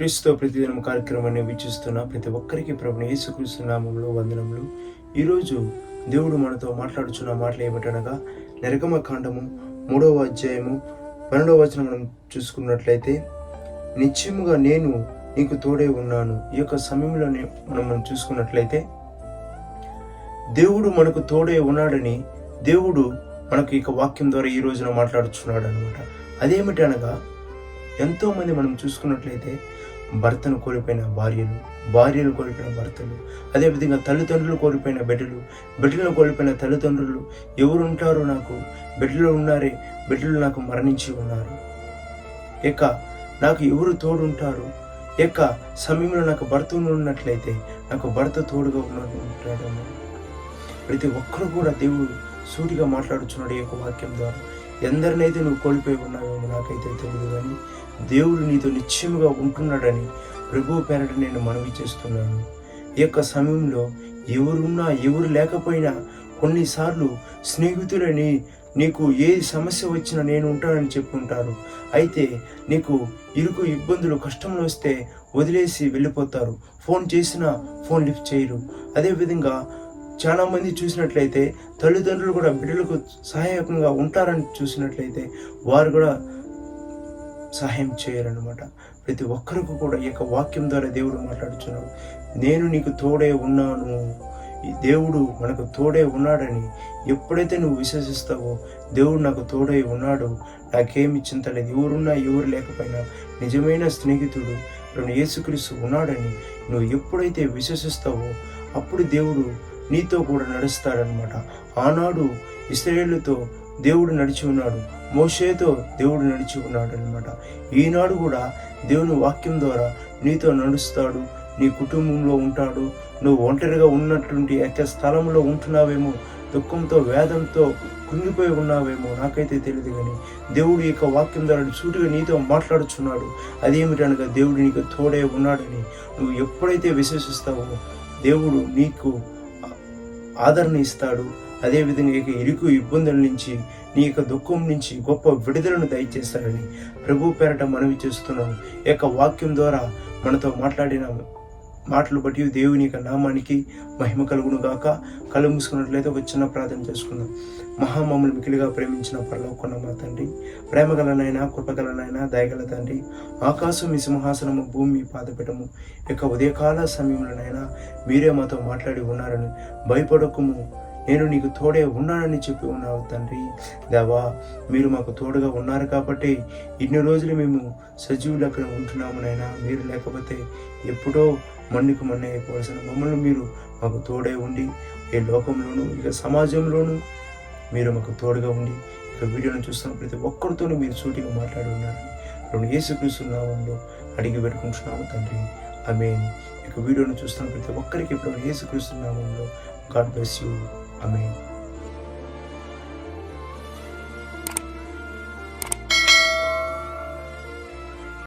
క్రీస్తుతో ప్రతిదినం కార్యక్రమాన్ని వీక్షిస్తున్న ప్రతి ఒక్కరికి ప్రభుని యేసుక్రీస్తు నామంలో వందనములు. ఈరోజు దేవుడు మనతో మాట్లాడుచున్న మాటలు ఏమిటనగా నిర్గమ కాండము మూడవ అధ్యాయము పన్నెండవ వచనం మనం చూసుకున్నట్లయితే నిశ్చయముగా నేను నీకు తోడే ఉన్నాను. ఈ యొక్క సమయంలో మనం మనం చూసుకున్నట్లయితే దేవుడు మనకు తోడే ఉన్నాడని దేవుడు మనకు ఇక వాక్యం ద్వారా ఈ రోజున మాట్లాడుచున్నాడు అనమాట అదేమిటి ఎంతోమంది మనం చూసుకున్నట్లయితే భర్తను కోల్పోయిన భార్యలు భార్యలు కోల్పోయిన భర్తలు అదేవిధంగా తల్లిదండ్రులు కోల్పోయిన బిడ్డలు బిడ్డలను కోల్పోయిన తల్లిదండ్రులు ఎవరు ఉంటారో నాకు బిడ్డలు ఉన్నారే బిడ్డలు నాకు మరణించి ఉన్నారు. ఇక నాకు ఎవరు తోడుంటారు? ఇక సమయంలో నాకు భర్త ఉన్నట్లయితే నాకు భర్త తోడుగా ఉన్నట్టు ఉంటాడు ప్రతి ఒక్కరు కూడా దేవుడు సూటిగా మాట్లాడుచున్నాడు ఈ యొక్క వాక్యం ద్వారా. ఎందరినైతే నువ్వు కోల్పోయి ఉన్నావేమో నాకైతే తెలియదు కానీ దేవుడు నీతో నిశ్చయముగా ఉంటున్నాడని ప్రభు పేరట నేను మనవి చేస్తున్నాను. ఈ యొక్క సమయంలో ఎవరున్నా ఎవరు లేకపోయినా కొన్నిసార్లు స్నేహితులని నీకు ఏ సమస్య వచ్చినా నేను ఉంటానని చెప్పుంటారు. అయితే నీకు ఇరుకు ఇబ్బందులు కష్టములు వస్తే వదిలేసి వెళ్ళిపోతారు. ఫోన్ చేసినా ఫోన్ లిఫ్ట్ చేయరు. అదేవిధంగా చాలామంది చూసినట్లయితే తల్లిదండ్రులు కూడా బిడ్డలకు సహాయకంగా ఉంటారని చూసినట్లయితే వారు కూడా సహాయం చేయాలన్నమాట. ప్రతి ఒక్కరికి కూడా ఈ యొక్క వాక్యం ద్వారా దేవుడు మాట్లాడుచున్నాడు నేను నీకు తోడే ఉన్నాను. ఈ దేవుడు మనకు తోడే ఉన్నాడని ఎప్పుడైతే నువ్వు విశ్వసిస్తావో దేవుడు నాకు తోడై ఉన్నాడు. నాకేమి చింత లేదు. ఎవరున్నా ఎవరు లేకపోయినా నిజమైన స్నేహితుడు రెండు యేసుక్రీస్తు ఉన్నాడని నువ్వు ఎప్పుడైతే విశ్వసిస్తావో అప్పుడు దేవుడు నీతో కూడా నడుస్తాడనమాట ఆనాడు ఇస్రాయేళ్ళతో దేవుడు నడిచి ఉన్నాడు. మోషేతో దేవుడు నడిచి ఉన్నాడు అనమాట ఈనాడు కూడా దేవుని వాక్యం ద్వారా నీతో నడుస్తాడు నీ కుటుంబంలో ఉంటాడు నువ్వు ఒంటరిగా ఉన్నటువంటి యొక్క స్థలంలో ఉంటున్నావేమో దుఃఖంతో వేదంతో కుంగిపోయి ఉన్నావేమో నాకైతే తెలియదు కానీ దేవుడు యొక్క వాక్యం ద్వారా సూటిగా నీతో మాట్లాడుచున్నాడు. అదేమిటనగా దేవుడు నీకు తోడే ఉన్నాడని నువ్వు ఎప్పుడైతే విశ్వసిస్తావో దేవుడు నీకు ఆదరణ ఇస్తాడు అదేవిధంగా ఇక ఇరుకు ఇబ్బందుల నుంచి నీ యొక్క దుఃఖం నుంచి గొప్ప విడుదలను దయచేస్తానని ప్రభు పేరట మనవి చేస్తున్నాను ఈ యొక్క వాక్యం ద్వారా మనతో మాట్లాడిన మాటలు బట్టి దేవుని యొక్క నామానికి మహిమ కలుగును గాక. కళ్ళు మూసుకున్నట్లయితే ఒక చిన్న ప్రార్థన చేసుకుందాం. మహామములు మికిలిగా ప్రేమించిన పరలోకున్న మా తండ్రి ప్రేమగలనైనా కృపగలనైనా దయగల తండ్రి ఆకాశం మీ సింహాసనము భూమి మీ పాదపీఠము ఇక ఉదయకాల సమయంలోనైనా మీరే మాతో మాట్లాడి ఉన్నారని భయపడకము. నేను నీకు తోడే ఉన్నానని చెప్పి ఉన్నావు తండ్రి. దేవా మీరు మాకు తోడుగా ఉన్నారు కాబట్టి ఇన్ని రోజులు మేము సజీవులు అక్కడ ఉంటున్నాము నైనా మీరు లేకపోతే ఎప్పుడో మన్నుకు మన్ను అయిపోవాల్సిన మమ్మల్ని మీరు మాకు తోడే ఉండి ఈ లోకంలోనూ ఇక సమాజంలోనూ మీరు మాకు తోడుగా ఉండి ఇక వీడియోను చూస్తున్న ప్రతి ఒక్కరితోనూ మీరు సూటిగా మాట్లాడి ఉన్నారు రెండు యేసుక్రీస్తు అడిగి పెట్టుకుంటున్నాము తండ్రి. ఆమె ఇక వీడియోను చూస్తున్న ప్రతి ఒక్కరికి ఇప్పుడు యేసుక్రీస్తు గాడ్ బ్లెస్ యూ. Amén.